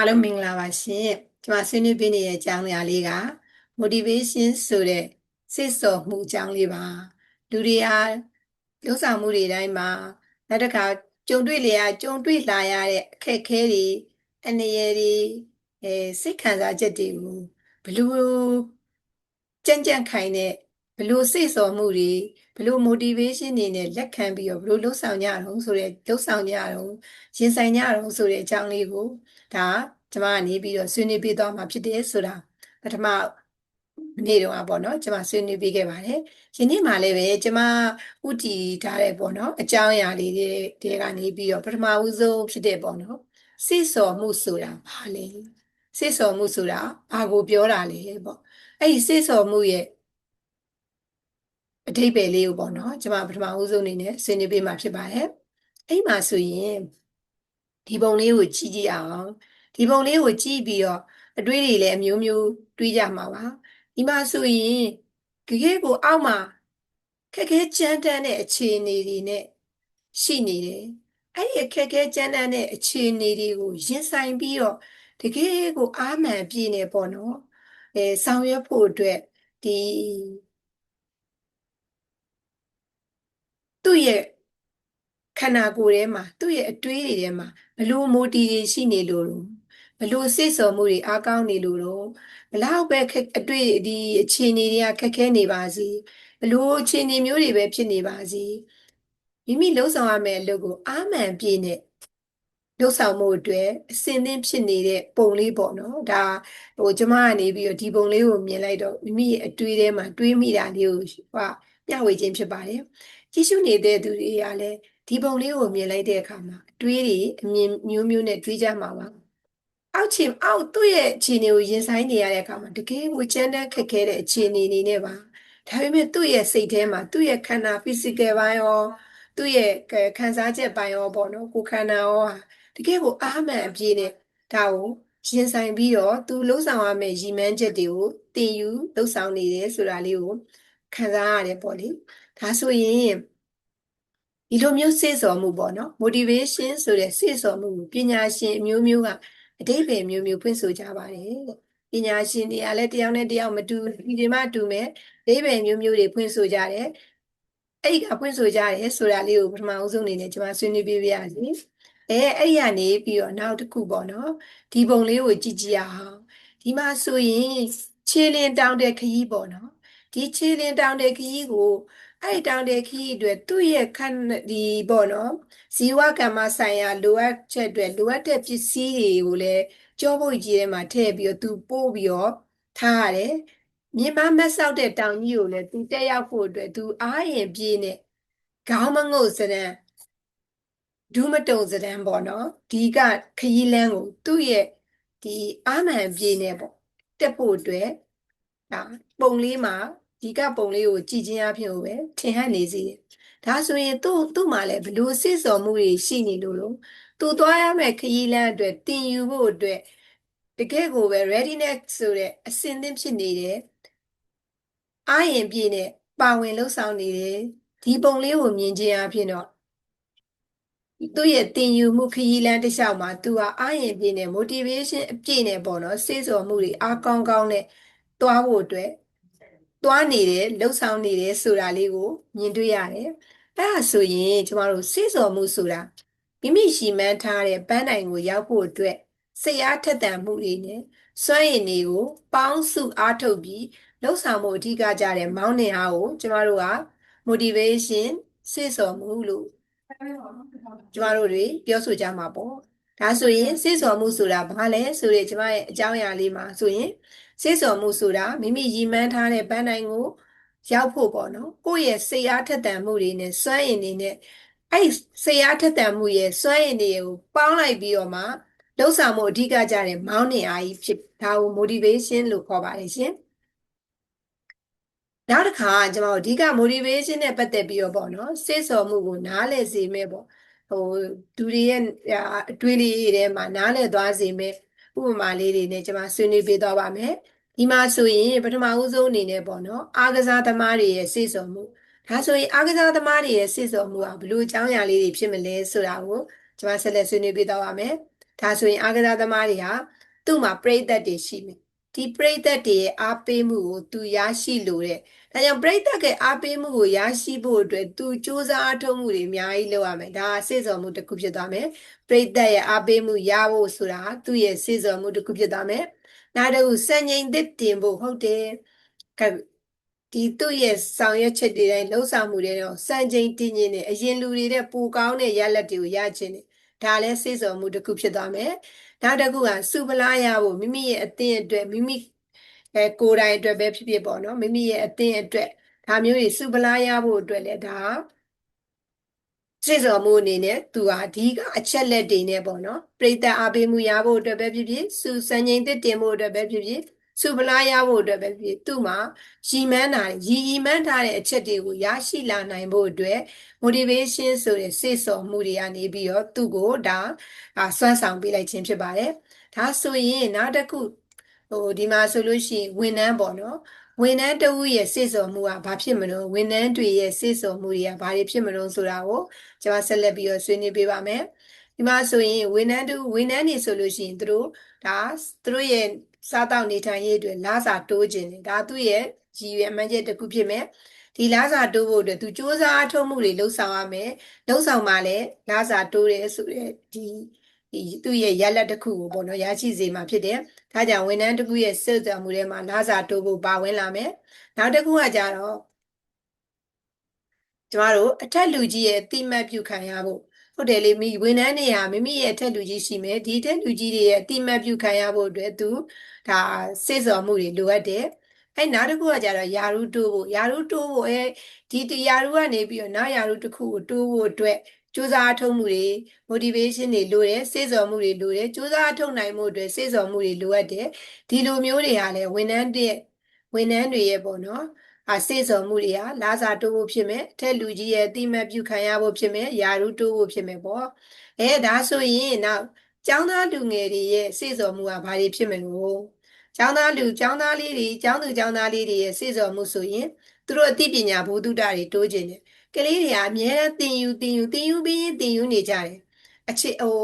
အားလုံးမင်္ဂလာပါရှင်ကျွန်မဆွေးနွေးပေးနေတဲ့အကြောင်းအရာလေးက motivation ဆိုတဲ့စိတ်ဆော်မှုအကြောင်းလေးပါလူတွေဟာလှုပ်ဆောင်မှုတွေတိုင်းမှာနောက်တစ်ခါကြုံတွေ့လေရကြုံတွေ့လာရတဲ့အခက်အခဲတွေအနေရတွေအဲစိတ်ခံစားချက်တွေကိုဘလို့ကြံ့ကြံ့ခိုင်တဲ့ဘလို့စိတ်ဆော်မှုတွေဘလို့ motivation တွေနဲ့လက်ခံပြီးတော့ဘလို့လှုပ်ဆောင်ကြအောင်ဆိုတဲ့လှုပ်ဆောင်ကြအောင်ရင်ဆိုင်ကြအောင်ဆိုတဲ့အကြောင်းလေးကိုဒါ ကျမကနေပြီးတော့ဆွေးနွေးပေးသွားမှာဖြစ်တယ်ဆိုတာပထမနေ့တုန်းကပေါ့နော်ကျမဆွေးနွေးပေးခဲ့ပါတယ်ယနေ့မှလည်းပဲကျမဥတီထားတဲ့ပေါ့နော်အကြောင်းအရာလေးတွေတွေကနေပြီးတော့ပထမဦးဆုံးဖြစ်တဲ့ပေါ့နော်စိတ်ဆော်မှုဆိုတာဘာလဲစိတ်ဆော်မှုဆိုတာဘာကိုပြောတာလဲပေါ့အဲ့ဒီစိတ်ဆော်မှုရဲ့အဓိပ္ပာယ်လေးကိုပေါ့နော်ကျမပထမဦးဆုံးအနေနဲ့ဆွေးနွေးပေးမှာဖြစ်ပါတယ်အဲ့မှာဆိုရင်ဒီပုံလေးကိုကြည့်ကြည့်အောင် ဒီပုံလေးကိုကြည့်ပြီးတော့အတွေးတွေလည်းအမျိုးမျိုးတွေးကြမှာပါဒီမှာဆိုရင်တကယ်ကိုအောက်မှာခက်ခဲကြမ်းတမ်းတဲ့အခြေအနေတွေနဲ့ရှိနေတယ်အဲ့ဒီခက်ခဲကြမ်းတမ်းတဲ့အခြေအနေတွေကိုရင်ဆိုင်ပြီးတော့တကယ်ကိုအာမှန်ပြည့်နေပေါ့နော်အဲဆောင်ရွက်ဖို့အတွက်ဒီသူ့ရဲ့ခန္ဓာကိုယ်ထဲမှာသူ့ရဲ့အတွေးတွေထဲမှာဘလို့မိုတီတွေရှိနေလို့တော့ ဘလို့စိတ်ဆော်မှုတွေအားကောင်းနေလို့တော့ဘလောက်ပဲခက်အတွေ့ဒီအခြေအနေတွေကခက်ခဲနေပါစေဘလို့အခြေအနေမျိုးတွေပဲဖြစ်နေပါစေမိမိလှုပ်ဆောင်ရမယ့်အလုပ်ကိုအာမှန်ပြည့်နဲ့လှုပ်ဆောင်မှုအတွက်အစင်သင့်ဖြစ်နေတဲ့ပုံလေးပေါ့နော်ဒါဟိုကျမကနေပြီးတော့ဒီပုံလေးကိုမြင်လိုက်တော့မိမိရဲ့အတွေးထဲမှာတွေးမိတာလေးကိုဟာမျှဝေခြင်းဖြစ်ပါတယ်ကြည့်ရှုနေတဲ့သူတွေကလည်းဒီပုံလေးကိုမြင်လိုက်တဲ့အခါမှာအတွေးတွေအမြင်မျိုးမျိုးနဲ့တွေးကြမှာပါ အောက်ချင်အောက်သူ့ရဲ့အခြေအနေကိုရင်ဆိုင်နေရတဲ့အခါမှာတကယ်ကိုကြမ်းတမ်းခက်ခဲတဲ့အခြေအနေနေနဲ့ပါဒါပေမဲ့သူ့ရဲ့စိတ်ထဲမှာသူ့ရဲ့ခန္ဓာ physical ဘိုင်းရောသူ့ရဲ့ခံစားချက်ပိုင်းရောပေါ့နော်ကိုခန္ဓာရောတကယ်ကိုအားမှန်အပြည့်နဲ့ဒါကိုရင်ဆိုင်ပြီးတော့သူလှုပ်ဆောင်ရမယ့်ရည်မှန်းချက်တွေကိုတင်ယူလှုပ်ဆောင်နေတယ်ဆိုတာလေးကိုခံစားရတယ်ပေါ့လေဒါဆိုရင်ဒီလိုမျိုးစေ့ဆော်မှုပေါ့နော် motivation ဆိုတဲ့စေ့ဆော်မှုပညာရှင်အမျိုးမျိုးက အတိတ်ပဲမျိုးမျိုးဖွင့်ဆိုကြပါတယ်ပညာရှင်တွေကလည်းတယောက်နဲ့တယောက်မတူဒီဒီမှတူမဲ့အတိတ်ပဲမျိုးမျိုးတွေဖွင့်ဆိုကြတယ်အဲ့ဒီကဖွင့်ဆိုကြတယ်ဆိုတာလေးကိုပထမအဆုံးအနေနဲ့ကျွန်မဆွေးနွေးပြပါရစေအဲအဲ့ရနေပြီးတော့နောက်တစ်ခုပေါ့နော်ဒီပုံလေးကိုကြည့်ကြည့်အောင်ဒီမှာဆိုရင်ခြေလင်တောင်းတဲ့ခရီးပေါ့နော်ဒီခြေလင်တောင်းတဲ့ခရီးကို အဲ့တောင်တဲ့ခီးအတွက်သူ့ရဲ့ခန္ဓာဒီပေါ့နော်ဇီဝကမ္မဆိုင်ရာလိုအပ်ချက်အတွက်လိုအပ်တဲ့ပစ္စည်းတွေကိုလည်းကြောပုတ်ကြီးထဲမှာထည့်ပြီးတော့သူပို့ပြီးတော့ထားရတယ်မြင်မမဆောက်တဲ့တောင်ကြီးကိုလည်းသူတက်ရောက်ဖို့အတွက်သူအားရင်ပြေးနေခေါင်းမငုတ်စရန်ဒူးမတုံစရန်ပေါ့နော်ဒီကခရီးလန်းကိုသူ့ရဲ့ဒီအာမန်ပြေးနေပေါ့တက်ဖို့အတွက်ဒါပုံလေးမှာ ဒီကပုံလေးကိုကြည့်ခြင်းအပြင်ကိုပဲထင်ဟပ်နေစေတယ်။ဒါဆိုရင်သူ့သူ့မှာလည်းဘလို့စစ်စော်မှုတွေရှိနေလို့လို့သူသွားရမယ့်ခရီးလမ်းအတွက်တင်ယူဖို့အတွက်တကယ်ကိုပဲ readiness ဆိုတဲ့အစင်သင့်ဖြစ်နေတယ်။အာရင်ပြည့်နဲ့ပါဝင်လှုပ်ဆောင်နေတယ်။ဒီပုံလေးကိုမြင်ခြင်းအပြင်တော့သူ့ရဲ့တင်ယူမှုခရီးလမ်းတစ်လျှောက်မှာသူဟာအာရင်ပြည့်နဲ့ motivation အပြည့်နဲ့ပေါ့နော်စေ့စော်မှုတွေအားကောင်းကောင်းနဲ့သွားဖို့အတွက် သွားနေတယ်လှုပ်ဆောင်နေတယ်ဆိုတာလေးကိုမြင်တွေ့ရတယ်။အဲဒါဆိုရင်ကျမတို့စေ့စော်မှုဆိုတာမိမိရှိမှန်းထားတဲ့ပန်းတိုင်ကိုရောက်ဖို့အတွက်စိတ်အားထက်သန်မှုတွေနဲ့စွမ်းရည်တွေကိုပေါင်းစုအားထုတ်ပြီးလှုပ်ဆောင်မှုအဓိကကြတဲ့မောင်းနှင်အားကိုကျမတို့က motivation စေ့စော်မှုလို့ကျမတို့တွေပြောဆိုကြမှာပေါ့။ဒါဆိုရင်စေ့စော်မှုဆိုတာဘာလဲဆိုတဲ့ကျမရဲ့အကြောင်းအရာလေးမှာဆိုရင် စေ့စော်မှုဆိုတာမိမိရည်မှန်းထားတဲ့ပန်းတိုင်ကိုရောက်ဖို့ပေါ့နော်ကိုယ့်ရဲ့စိတ်အားထက်သန်မှုတွေနဲ့စွမ်းရည်တွေနဲ့အဲ့စိတ်အားထက်သန်မှုရဲ့စွမ်းရည်တွေကိုပေါင်းလိုက်ပြီးတော့မှလှုပ်ဆောင်မှုအဓိကကြတဲ့မောင်းနှင်အားကြီးဖြစ်ဒါကို motivation လို့ခေါ်ပါတယ်ရှင်နောက်တစ်ခါကျွန်တော်အဓိက motivation နဲ့ပတ်သက်ပြီးတော့ပေါ့နော်စေ့စော်မှုကိုနားလည်စေမယ်ပေါ့ဟိုဒူတွေရဲ့အတွေးလေးတွေမှာနားလည်သွားစေမယ် ဥပမာလေးတွေနဲ့ကျွန်မဆွေးနွေးပေးသွားပါမယ်ဒီမှာဆိုရင်ပထမဦးဆုံးအနေနဲ့ပေါ့နော်အားကစားသမားတွေရဲ့စိတ်ဆော်မှုဒါဆိုရင်အားကစားသမားတွေရဲ့စိတ်ဆော်မှုကဘလို့အကြောင်းအရာလေးတွေဖြစ်မလဲဆိုတာကိုကျွန်မဆက်လက်ဆွေးနွေးပေးသွားပါမယ်ဒါဆိုရင်အားကစားသမားတွေဟာသူ့မှာပြိသက်တွေရှိမယ်ဒီပြိသက်တွေရဲ့အားပေးမှုကိုသူရရှိလို့တဲ့ဒါကြောင့်ပြိသက်ကအားပေးမှုကိုရရှိဖို့အတွက်သူစ조사အထုတ်မှုတွေအများကြီးလုပ်ရမယ်ဒါစေစော်မှုတစ်ခုဖြစ်သွားမယ်ပြိသက်ရဲ့အားပေးမှုရဖို့ဆိုတာသူ့ရဲ့စေစော်မှုတစ်ခုဖြစ်သွားမယ်နောက်တစ်ခုစံချိန်သစ်တင်ဖို့ဟုတ်တယ်ဒီသူ့ရဲ့ဆောင်ရွက်ချက်တွေတိုင်းလှုပ်ဆောင်မှုတွေတော့စံချိန်တင်ခြင်းနဲ့အရင်လူတွေတဲ့ပူကောင်းတဲ့ရလက်တွေကိုရခြင်းနဲ့ဒါလည်းစေစော်မှုတစ်ခုဖြစ်သွားမယ်နောက်တစ်ခုကစုပလားရဖို့မိမိရဲ့အသင်းအတွက်မိမိ အဲကိုယ်တိုင်အတွက်ပဲဖြစ်ဖြစ်ပေါ့နော်မိမိရဲ့အသင်းအတွက်ဒါမျိုးတွေစုပလားရဖို့အတွက်လည်းဒါစေစော်မှုအနေနဲ့သူဟာအဓိကအချက်လက်တွေနဲ့ပေါ့နော်ပြိတ္တအားပေးမှုရဖို့အတွက်ပဲဖြစ်ဖြစ်စုစံချိန်သစ်တင်ဖို့အတွက်ပဲဖြစ်ဖြစ်စုပလားရဖို့အတွက်ပဲဖြစ်သူ့မှာရည်မှန်းတာရည်ရည်မှန်းထားတဲ့အချက်တွေကိုရရှိလာနိုင်ဖို့အတွက် motivation ဆိုတဲ့စေစော်မှုတွေကနေပြီးတော့သူ့ကိုဒါဆွမ်းဆောင်ပေးလိုက်ခြင်းဖြစ်ပါတယ်ဒါဆိုရင်နောက်တစ်ခု ဟိုဒီမှာဆိုလို့ရှိရင်ဝန်ထမ်းပေါ့နော်ဝန်ထမ်းတဦးရဲ့စေစော်မှုကဘာဖြစ်မလို့ဝန်ထမ်းတွေရဲ့စေစော်မှုတွေကဘာတွေဖြစ်မလို့ဆိုတာကိုကျွန်မဆက်လက်ပြီးတော့ဆွေးနွေးပေးပါမယ်ဒီမှာဆိုရင်ဝန်ထမ်းတူဝန်ထမ်းတွေဆိုလို့ရှိရင်သူတို့ဒါသူတို့ရဲ့စားတောက်နေထိုင်ရေးအတွက်လစာတိုးခြင်းတယ်ဒါသူ့ရဲ့ရည်ရွယ်မှန်းချက်တစ်ခုဖြစ်မယ်ဒီလစာတိုးဖို့အတွက်သူစ조사အထုတ်မှုတွေလှုပ်ဆောင်ရမယ်လှုပ်ဆောင်မှလည်းလစာတိုးတယ်ဆိုတဲ့ဒီဒီ သူ့ရဲ့ရလက်တစ်ခုကိုပေါ့နော်ရရှိစေမှာဖြစ်တယ်။ဒါကြောင့်ဝန်ထမ်းတစ်ခုရဲ့စိတ်ကြမှုထဲမှာလစာတိုးဖို့ပါဝင်လာမယ်။နောက်တစ်ခုကကြတော့ကျမတို့အထက်လူကြီးရဲ့တိမှတ်ပြုခံရဖို့ဟုတ်တယ်လေမိဝန်ထမ်းတွေဟာမိမိရဲ့အထက်လူကြီးရှိမယ်ဒီအထက်လူကြီးတွေရဲ့တိမှတ်ပြုခံရဖို့အတွက်သူဒါစေစော်မှုတွေလိုအပ်တယ်အဲနောက်တစ်ခုကကြတော့ယာရုတိုးဖို့ယာရုတိုးဖို့အဲဒီယာရုကနေပြီးတော့နောက်ယာရုတစ်ခုကိုတိုးဖို့အတွက် ကြိုးစားထုတ်မှုတွေ motivation တွေလိုတယ်စေစော်မှုတွေလိုတယ်ကြိုးစားထုတ်နိုင်မှုအတွက်စေစော်မှုတွေလိုအပ်တယ်ဒီလိုမျိုးတွေဟာလည်းဝန်ထမ်းတဲ့ဝန်ထမ်းတွေရဲ့ပေါ့နော်အစေစော်မှုတွေဟာလာစာတိုးဖို့ဖြစ်မယ်အထက်လူကြီးရဲ့တိမတ်ပြုခံရဖို့ဖြစ်မယ်ယာရုတိုးဖို့ဖြစ်မယ်ပေါ့အဲဒါဆိုရင်နောက်ကျောင်းသားလူငယ်တွေရဲ့စေစော်မှုကဘာတွေဖြစ်မလို့ကျောင်းသားလူကျောင်းသားလေးတွေကျောင်းသူကျောင်းသားလေးတွေရဲ့စေစော်မှုဆိုရင်သူတို့အသိပညာဘုဒ္ဓတာတွေတိုးခြင်းတယ် ကလေးတွေကအများအားတင်ယူတင်ယူတင်ယူပြီးတင်ယူနေကြတယ်အခြေဟို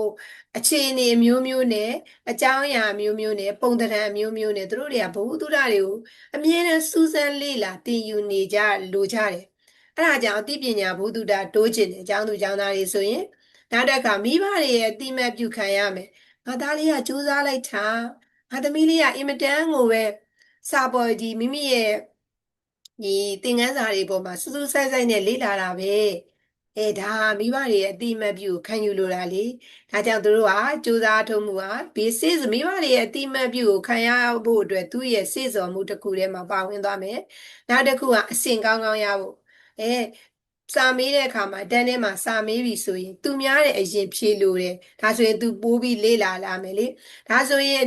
အခြေအနေအမျိုးမျိုးနဲ့အကြောင်းအရာအမျိုးမျိုးနဲ့ပုံသဏ္ဍာန်အမျိုးမျိုးနဲ့သူတို့တွေကဘဝတုဒတွေကိုအမြဲတမ်းစူးစမ်းလေ့လာတင်ယူနေကြလိုကြတယ်အဲ့ဒါကြောင့်အသိပညာဘုဒ္ဓတာတိုးကျင်တယ်အကြောင်းသူအကြောင်းသားတွေဆိုရင်နောက်တစ်ခါမိဘတွေရဲ့အတိမတ်ပြုခံရမယ်ငါသားလေးကစူးစမ်းလိုက်တာငါသမီးလေးကအင်မတန်ကိုပဲစာပေါ်ဒီမိမိရဲ့ ဒီသင်ခန်းစာတွေပေါ်မှာစူးစူးဆိုင်ဆိုင်နဲ့လေ့လာတာပဲအဲဒါမိဘတွေရဲ့အတိအမှတ်ပြုခံယူလိုတာလေဒါကြောင့်သူတို့ကစူးစမ်းထုံးမှုက basis မိဘတွေရဲ့အတိအမှတ်ပြုကိုခံရဖို့အတွက်သူ့ရဲ့စေစော်မှုတစ်ခုထဲမှာပါဝင်သွားမယ်နောက်တစ်ခုကအဆင့်ကောင်းကောင်းရဖို့အဲ စာမေးတဲ့အခါမှာတန်းထဲမှာစာမေးပြီဆိုရင်သူများတဲ့အရင်ဖြေလို့တယ်ဒါဆိုရင်သူပိုးပြီးလေ့လာလာမယ်လေဒါဆိုရင်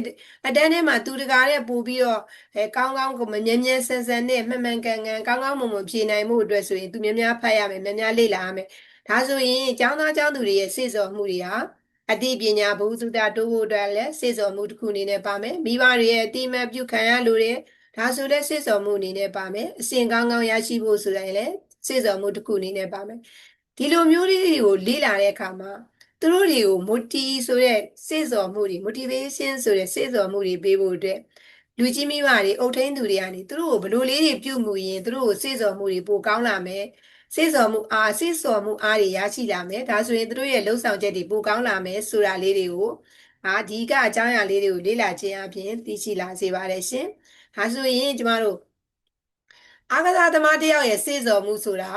အတန်းထဲမှာသူတကာတဲ့ပို့ပြီးတော့အဲကောင်းကောင်းကိုမမြဲမြဲဆန်ဆန်နဲ့မှန်မှန်ကန်ကန်ကောင်းကောင်းမွန်မွန်ဖြေနိုင်မှုအတွက်ဆိုရင်သူများများဖတ်ရမယ်များများလေ့လာရမယ်ဒါဆိုရင်ကျောင်းသားကျောင်းသူတွေရဲ့စေစော်မှုတွေဟာအတိပညာဘုသူတာတိုးဖို့အတွက်လည်းစေစော်မှုတစ်ခုအနေနဲ့ပါမယ်မိဘတွေရဲ့အတိမတ်ပြုခံရလို့တဲ့ဒါဆိုတဲ့စေစော်မှုအနေနဲ့ပါမယ်အစဉ်ကောင်းကောင်းရရှိဖို့ဆိုရင်လည်း စေစော်မှုတစ်ခုအနေနဲ့ပါမယ်ဒီလိုမျိုးလေးတွေကိုလေ့လာတဲ့အခါမှာသူတို့တွေကို motiv ဆိုတဲ့စေစော်မှုတွေ motivation ဆိုတဲ့စေစော်မှုတွေပေးဖို့အတွက်လူကြီးမိဘတွေအုပ်ထိန်းသူတွေကနေသူတို့ကိုဘလို့လေးတွေပြုမှုရင်သူတို့ကိုစေစော်မှုတွေပိုကောင်းလာမယ်စေစော်မှုအားစေစော်မှုအားတွေရရှိလာမယ်ဒါဆိုရင်သူတို့ရဲ့လှုပ်ဆောင်ချက်တွေပိုကောင်းလာမယ်ဆိုတာလေးတွေကိုအာဒီကအကြောင်းအရာလေးတွေကိုလေ့လာခြင်းအပြင်သိရှိလာစေပါတယ်ရှင်ဒါဆိုရင်ကျမတို့ အားကစားသမားတယောက်ရဲ့စေစော်မှုဆိုတာ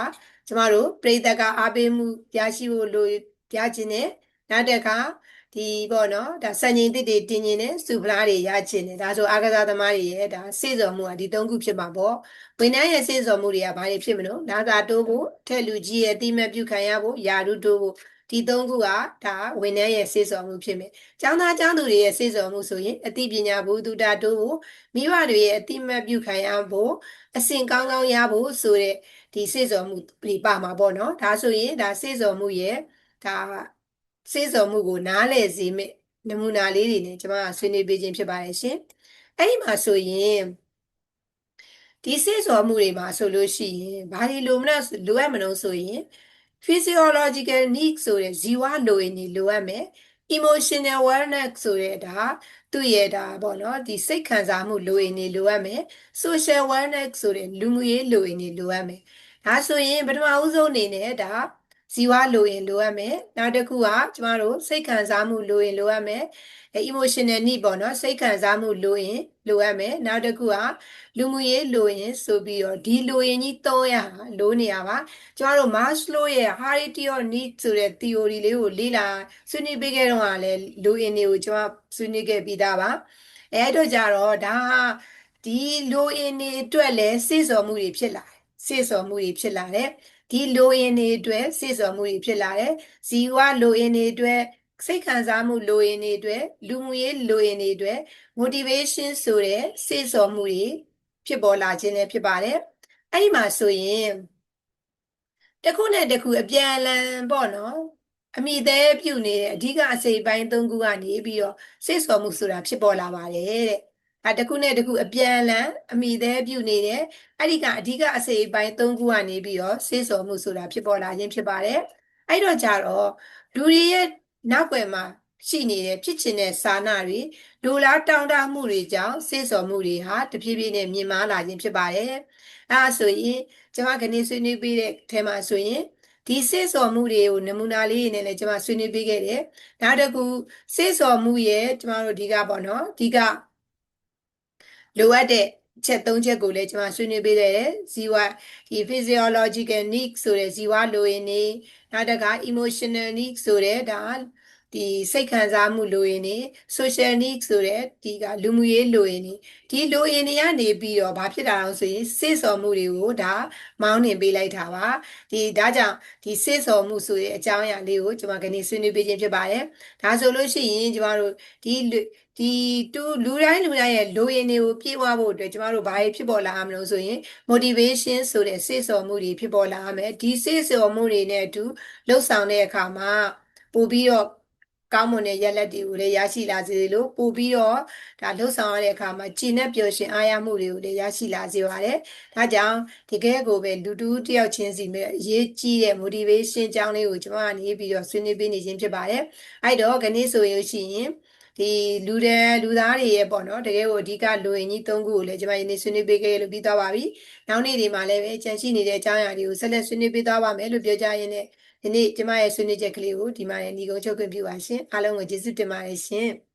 ကျမတို့ပြိတ္တကအားပေးမှုရရှိဖို့လိုပြခြင်းနဲ့နောက်တစ်ခါဒီပေါ့နော်ဒါစံချိန်တစ်တွေတင်ခြင်းနဲ့စုဖလားတွေရခြင်းနဲ့ဒါဆိုအားကစားသမားတွေရဲ့ဒါစေစော်မှုကဒီသုံးခုဖြစ်မှာပေါ့ဝန်ထမ်းရဲ့စေစော်မှုတွေကဘာတွေဖြစ်မလို့လာသာတိုးဖို့ထက်လူကြီးရဲ့တိမတ်ပြုခံရဖို့ယာရုတိုးဖို့ ဒီသုံးခုကဒါဝန်ထမ်းရဲ့စေစော်မှုဖြစ်မယ်။ကျောင်းသားကျောင်းသူတွေရဲ့စေစော်မှုဆိုရင်အသိပညာဘုဒ္ဓတာတိုးဖို့မိဘတွေရဲ့အတိမတ်ပြုခံရဖို့အစဉ်ကောင်းကောင်းရဖို့ဆိုတဲ့ဒီစေစော်မှုပြပါမှာပေါ့နော်။ဒါဆိုရင်ဒါစေစော်မှုရဲ့ဒါစေစော်မှုကိုနားလည်စေမယ့်နမူနာလေးတွေနဲ့ကျွန်မဆွေးနွေးပေးခြင်းဖြစ်ပါတယ်ရှင်။အဲ့ဒီမှာဆိုရင်ဒီစေစော်မှုတွေမှာဆိုလို့ရှိရင်ဘာတွေလိုမလဲလိုအပ်မလို့ဆိုရင် physiological needs ဆိုတဲ့ဇီဝလိုရင်းတွေလိုအပ်မယ် emotional wellness ဆိုတဲ့ဒါသူ့ရဲ့ဒါပေါ့နော်ဒီစိတ်ခံစားမှုလိုအပ်နေလိုအပ်မယ် social wellness ဆိုတဲ့လူမှုရေးလိုအပ်နေလိုအပ်မယ်ဒါဆိုရင်ပထမဦးဆုံးအနေနဲ့ဒါ ဇီဝလိုရင်လိုအပ်မယ်နောက်တစ်ခုကကျမတို့စိတ်ခံစားမှုလိုရင်လိုအပ်မယ် emotional need ပေါ့နော်စိတ်ခံစားမှုလိုရင်လိုအပ်မယ်နောက်တစ်ခုကလူမှုရေးလိုရင်ဆိုပြီးတော့ဒီလိုရင်ကြီး၃ရလိုနေရပါကျမတို့ Maslow ရဲ့ hierarchy of needs ဆိုတဲ့ theory လေးကိုလေ့လာဆွေးနွေးပေးခဲ့တော့ကလည်းလိုရင်တွေကိုကျမဆွေးနွေးခဲ့ပြီးသားပါအဲအဲ့တော့ကြတော့ဒါဒီလိုရင်တွေအတွက်လည်းစိတ်ဆော်မှုတွေဖြစ်လာတယ်စိတ်ဆော်မှုတွေဖြစ်လာတယ် ဒီလိုရင်တွေအတွက်စိတ်ဆော်မှုတွေဖြစ်လာတယ်ဇီဝလိုရင်တွေအတွက်စိတ်ခံစားမှုလိုရင်တွေအတွက်လူမှုရေးလိုရင်တွေအတွက် motivation ဆိုတဲ့စိတ်ဆော်မှုတွေဖြစ်ပေါ်လာခြင်းလည်းဖြစ်ပါတယ်အဲ့ဒီမှာဆိုရင်တစ်ခုနဲ့တစ်ခုအပြန်အလှန်ပေါ့နော်အမိသေးပြုတ်နေတဲ့အဓိကအစိပ်ပိုင်း၃ခုကနေပြီးတော့စိတ်ဆော်မှုဆိုတာဖြစ်ပေါ်လာပါတယ်တဲ့ အဲတစ်ခုနဲ့တစ်ခုအပြန်အလှန်အမိသေးပြုတ်နေတဲ့အဲ့ဒီကအဓိကအစိပ်ပိုင်း၃ခုကနေပြီးတော့စိတ်ဆော်မှုဆိုတာဖြစ်ပေါ်လာခြင်းဖြစ်ပါတယ်အဲ့တော့ကြတော့လူတွေရဲ့နောက်ွယ်မှာရှိနေတဲ့ဖြစ်ချင်တဲ့စာနာတွေလူလားတောင်းတမှုတွေကြောင့်စိတ်ဆော်မှုတွေဟာတဖြည်းဖြည်းနဲ့မြင့်မားလာခြင်းဖြစ်ပါတယ်အဲဒါဆိုရင်ကျွန်မခဏဆွေးနွေးပေးတဲ့ထဲမှာဆိုရင်ဒီစေစော်မှုတွေကိုနမူနာလေးနဲ့လည်းကျွန်မဆွေးနွေးပေးခဲ့တယ်။နောက်တစ်ခုစေစော်မှုရဲ့ကျွန်တော်တို့ဒီကပေါ့နော်ဒီက လိုအပ်တဲ့ချက်၃ချက်ကိုလည်းကျွန်မဆွေးနွေးပေးတယ်ဇီဝဒီ physiological needs ဆိုတဲ့ဇီဝလိုရင်းနေနောက်တစ်ခါ emotional needs ဆိုတဲ့ဒါ ဒီစိတ်ခံစားမှုလိုရင်နေ social needs ဆိုတဲ့ဒီကလူမှုရေးလိုရင်နေဒီလိုရင်တွေကနေပြီးတော့ဘာဖြစ်တာလဲဆိုရင်စိတ်ဆော်မှုတွေကိုဒါမောင်းနှင်ပေးလိုက်တာပါဒီဒါကြောင့်ဒီစိတ်ဆော်မှုဆိုတဲ့အကြောင်းအရာလေးကိုကျွန်မကနေဆွေးနွေးပေးခြင်းဖြစ်ပါတယ်ဒါဆိုလို့ရှိရင်ကျွန်တော်တို့ဒီဒီတူလူတိုင်းလူတိုင်းရဲ့လိုရင်တွေကိုပြေဝဖို့အတွက်ကျမတို့ဘာတွေဖြစ်ပေါ်လာမလို့ဆိုရင် motivation ဆိုတဲ့စိတ်ဆော်မှုတွေဖြစ်ပေါ်လာမယ်ဒီစိတ်ဆော်မှုတွေနဲ့အတူလှုပ်ဆောင်တဲ့အခါမှာပို့ပြီးတော့ ကောင်းမွန်တဲ့ရက်လက်တွေကိုလည်းရရှိလာစေလို့ပို့ပြီးတော့ဒါလှုပ်ဆောင်ရတဲ့အခါမှာကြည်နဲ့ပျော်ရွှင်အားရမှုတွေကိုလည်းရရှိလာစေပါတယ်။ဒါကြောင့်တကယ်ကိုပဲလူတူတယောက်ချင်းစီမဲ့အရေးကြီးတဲ့ motivation အကြောင်းလေးကိုကျွန်မကနေပြီးတော့ဆွေးနွေးပေးနေခြင်းဖြစ်ပါတယ်။အဲ့တော့ခဏဆိုရင်ရှိရင်ဒီလူတဲ့လူသားတွေရဲ့ပေါ့နော်တကယ်ကိုအဓိကလူရင်ကြီး၃ခုကိုလည်းကျွန်မယနေ့ဆွေးနွေးပေးခဲ့လို့ပြီးသွားပါပြီ။နောက်နေ့ဒီမှာလည်းပဲကြံရှိနေတဲ့အကြောင်းအရာတွေကိုဆက်လက်ဆွေးနွေးပေးသွားပါမယ်လို့ပြောကြရင်းနဲ့ ဒီနေ့ကျမရဲ့ဆွေးနွေးချက်ကလေးကိုဒီမှာညီကုန်းချုပ်ခွင့်ပြုပါရှင်အားလုံးကိုကျေးဇူးတင်ပါတယ်ရှင်။